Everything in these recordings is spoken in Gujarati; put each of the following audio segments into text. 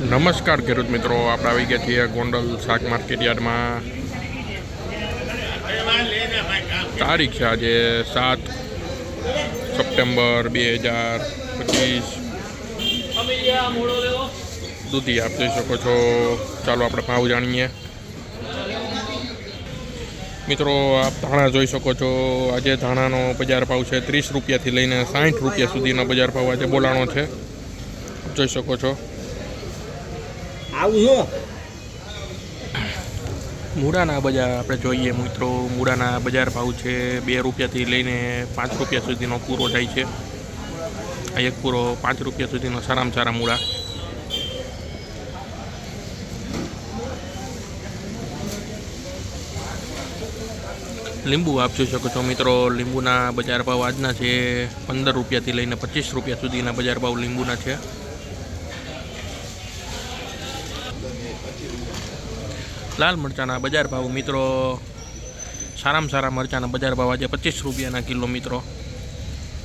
નમસ્કાર ખેડૂત મિત્રો આપણે આવી ગયા છીએ ગોંડલ શાક માર્કેટ યાર્ડમાં. તારીખ છે આજે સાત સપ્ટેમ્બર બે હજાર પચીસ. દૂધી આપ જોઈ શકો છો. ચાલો આપણે ભાવ જાણીએ. મિત્રો, આપ ધાણા જોઈ શકો છો. આજે ધાણાનો બજાર ભાવ છે ત્રીસ રૂપિયાથી લઈને સાઠ રૂપિયા સુધીનો બજાર ભાવ આજે બોલાણો છે. જોઈ શકો છો. આવું શું? મૂળાના બજાર આપણે જોઈએ મિત્રો, મૂળાના બજાર ભાવ છે બે રૂપિયાથી લઈને પાંચ રૂપિયા સુધીનો પૂરો જાય છે. આ એક પૂરો પાંચ રૂપિયા સુધીનો સારામાં સારા મૂળા. લીંબુ આપ શકો છો મિત્રો, લીંબુના બજાર ભાવ આજના છે પંદર રૂપિયાથી લઈને પચીસ રૂપિયા સુધીના બજાર ભાવ લીંબુના છે. લાલ મરચાંના બજાર ભાવ મિત્રો. સારામાં સારા મરચાંના બજાર ભાવ આજે પચીસ રૂપિયાના કિલો મિત્રો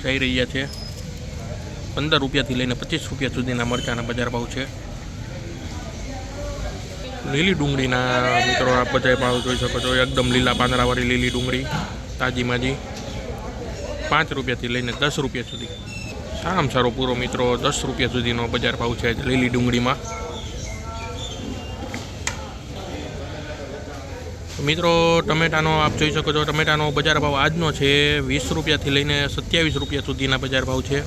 જઈ રહ્યા છે. પંદર રૂપિયાથી લઈને પચીસ રૂપિયા સુધીના મરચાંના બજાર ભાવ છે. લીલી ડુંગળીના મિત્રો આ બધા ભાવ જોઈ શકો છો. એકદમ લીલા પાંદડાવાળી લીલી ડુંગળી, તાજી માજી. પાંચ રૂપિયાથી લઈને દસ રૂપિયા સુધી. સારામાં સારો પૂરો મિત્રો દસ રૂપિયા સુધીનો બજાર ભાવ છે લીલી ડુંગળીમાં. મિત્રો, ટમેટાનો આપ જોઈ શકો છો, ટમેટાનો બજાર ભાવ આજનો છે વીસ રૂપિયાથી લઈને સત્યાવીસ રૂપિયા સુધીના બજાર ભાવ છે.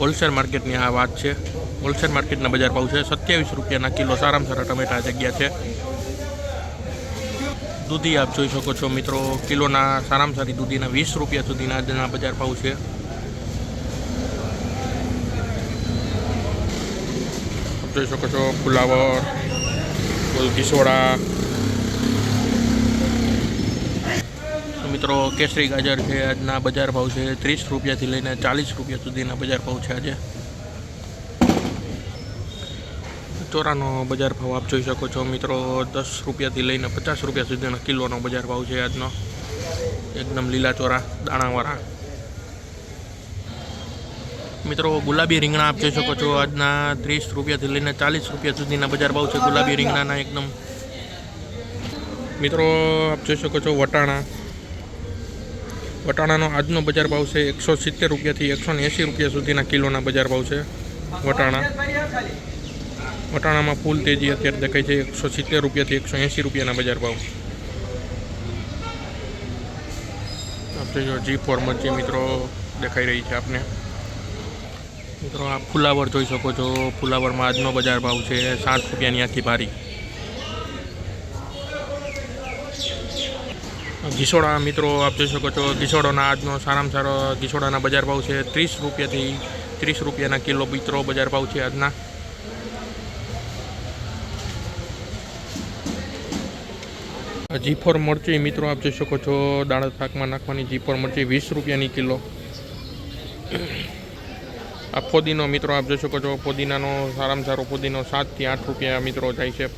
હોલસેલ માર્કેટની આ વાત છે. હોલસેલ માર્કેટના બજાર ભાવ છે સત્યાવીસ રૂપિયાના કિલો, સારામાં સારા ટમેટા જગ્યા છે. દૂધી આપ જોઈ શકો છો મિત્રો, કિલોના સારામાં સારી દૂધીના વીસ રૂપિયા સુધીના આજના બજાર ભાવ છે. જોઈ શકો છો ફુલાવર કિશોડા મિત્રો, કેસરી ગાજર છે, આજના બજાર ભાવ છે ત્રીસ રૂપિયાથી લઈને ચાલીસ રૂપિયા સુધીના બજાર ભાવ છે આજે. ચોરાનો બજાર ભાવ આપ જોઈ શકો છો મિત્રો, દસ રૂપિયાથી લઈને પચાસ રૂપિયા સુધીના કિલોનો બજાર ભાવ છે આજનો. એકદમ લીલા ચોરા, દાણાવાળા. મિત્રો, ગુલાબી રીંગણા આપ જોઈ શકો છો, આજના ત્રીસ રૂપિયાથી લઈને ચાલીસ રૂપિયા સુધીના બજાર ભાવ છે ગુલાબી રીંગણાના એકદમ. મિત્રો, આપ જોઈ શકો છો વટાણા. વટાણાનો આજનો બજાર ભાવ છે એકસો સિત્તેર રૂપિયાથી એકસો એંસી રૂપિયા સુધીના કિલોના બજાર ભાવ છે. વટાણા. વટાણામાં ફૂલ તેજી અત્યારે દેખાય છે એકસો સિત્તેર રૂપિયાથી એકસો એંસી રૂપિયાના બજાર ભાવ. આપણે જો જી ફોર મરચી મિત્રો દેખાઈ રહી છે આપને. મિત્રો આ ફુલાવર જોઈ શકો છો. ફુલાવરમાં આજનો બજાર ભાવ છે સાઠ રૂપિયાની આખી ભારી. ઘીસોડા મિત્રો, આપ જોઈ શકો છો ઘીસોડાના આજનો સારામાં સારો ઘીસોડાના બજાર ભાવ છે ત્રીસ રૂપિયાથી ત્રીસ રૂપિયાના કિલો મિત્રો બજાર ભાવ છે આજના. જીફોર મરચી, મિત્રો, આપ જોઈ શકો છો, દાણા શાકમાં નાખવાની જીફોર મરચી વીસ રૂપિયાની કિલો. આ ફોદીનો, મિત્રો, આપ જોઈ શકો છો, ફોદીનાનો સારામાં સારો ફોદીનો સાતથી આઠ રૂપિયા મિત્રો જાય છે.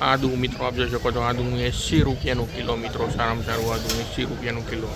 આદુ મિત્રો, આપ જોઈ શકો છો આદુ એંસી રૂપિયાનું કિલો મિત્રો, સારામાં સારું આદુ એંસી રૂપિયાનું કિલો.